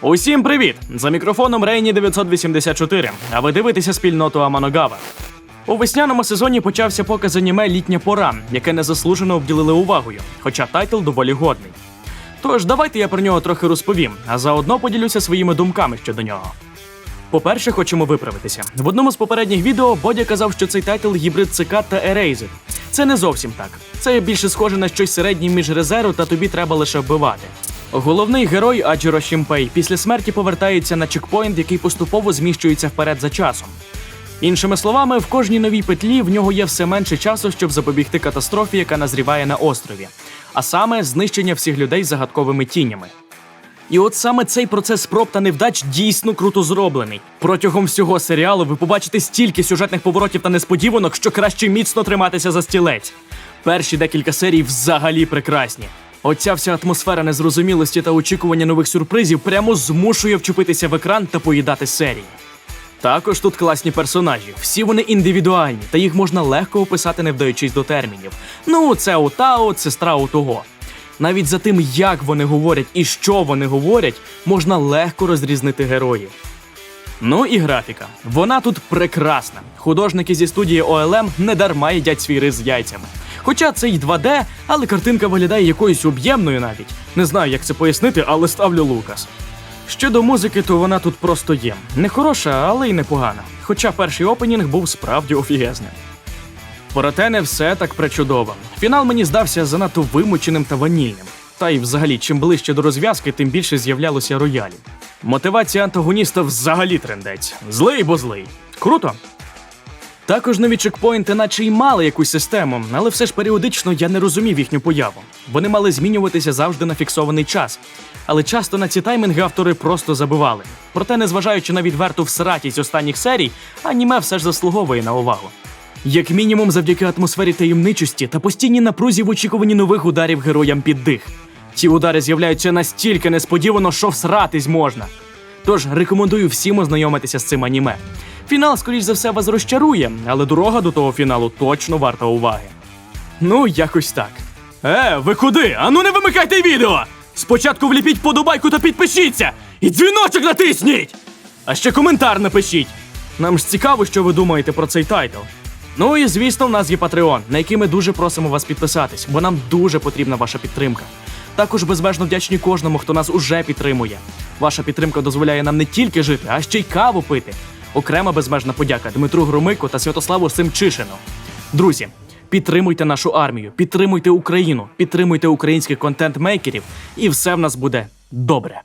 Усім привіт! За мікрофоном Рейні 984, а ви дивитеся спільноту Аманогава. У весняному сезоні почався показ аніме Літня пора, яке незаслужено обділили увагою, хоча тайтл доволі годний. Тож давайте я про нього трохи розповім, а заодно поділюся своїми думками щодо нього. По-перше, хочемо виправитися. В одному з попередніх відео Бодя казав, що цей тайтл гібрид ЦК та Ерейзер. Це не зовсім так. Це більше схоже на щось середнє між резеру та тобі треба лише вбивати. Головний герой Аджіро Шімпей після смерті повертається на чекпоінт, який поступово зміщується вперед за часом. Іншими словами, в кожній новій петлі в нього є все менше часу, щоб запобігти катастрофі, яка назріває на острові, а саме знищення всіх людей загадковими тінями. І от саме цей процес спроб та невдач дійсно круто зроблений. Протягом всього серіалу ви побачите стільки сюжетних поворотів та несподіванок, що краще міцно триматися за стілець. Перші декілька серій взагалі прекрасні. Оця вся атмосфера незрозумілості та очікування нових сюрпризів прямо змушує вчепитися в екран та поїдати серії. Також тут класні персонажі, всі вони індивідуальні, та їх можна легко описати, не вдаючись до термінів. Ну, це у Тао, сестра у того. Навіть за тим, як вони говорять і що вони говорять, можна легко розрізнити героїв. Ну і графіка. Вона тут прекрасна. Художники зі студії OLM не дарма їдять свій рис з яйцями. Хоча це й 2D, але картинка виглядає якоюсь об'ємною навіть. Не знаю, як це пояснити, але ставлю Лукас. Щодо музики, то вона тут просто є. Не хороша, але й непогана. Хоча перший опенінг був справді офігезним. Проте не все так пречудово. Фінал мені здався занадто вимученим та ванільним. Та й взагалі, чим ближче до розв'язки, тим більше з'являлося роялів. Мотивація антагоніста взагалі трендець. Злий бо злий. Круто. Також нові чекпоінти, наче й мали якусь систему, але все ж періодично я не розумів їхню появу. Вони мали змінюватися завжди на фіксований час. Але часто на ці таймінги автори просто забивали. Проте, незважаючи на відверту всратість останніх серій, аніме все ж заслуговує на увагу. Як мінімум, завдяки атмосфері таємничості та постійній напрузі в очікуванні нових ударів героям під дих. Ці удари з'являються настільки несподівано, що всратись можна. Тож рекомендую всім ознайомитися з цим аніме. Фінал, скоріш за все, вас розчарує, але дорога до того фіналу точно варта уваги. Ну, якось так. Е, ви куди? Ану не вимикайте відео! Спочатку вліпіть подобайку та підпишіться! І дзвіночок натисніть! А ще коментар напишіть. Нам ж цікаво, що ви думаєте про цей тайтл. Ну і звісно, в нас є Patreon, на який ми дуже просимо вас підписатись, бо нам дуже потрібна ваша підтримка. Також безмежно вдячні кожному, хто нас уже підтримує. Ваша підтримка дозволяє нам не тільки жити, а ще й каву пити. Окрема безмежна подяка Дмитру Громику та Святославу Семчишину. Друзі, підтримуйте нашу армію, підтримуйте Україну, підтримуйте українських контент-мейкерів, і все в нас буде добре.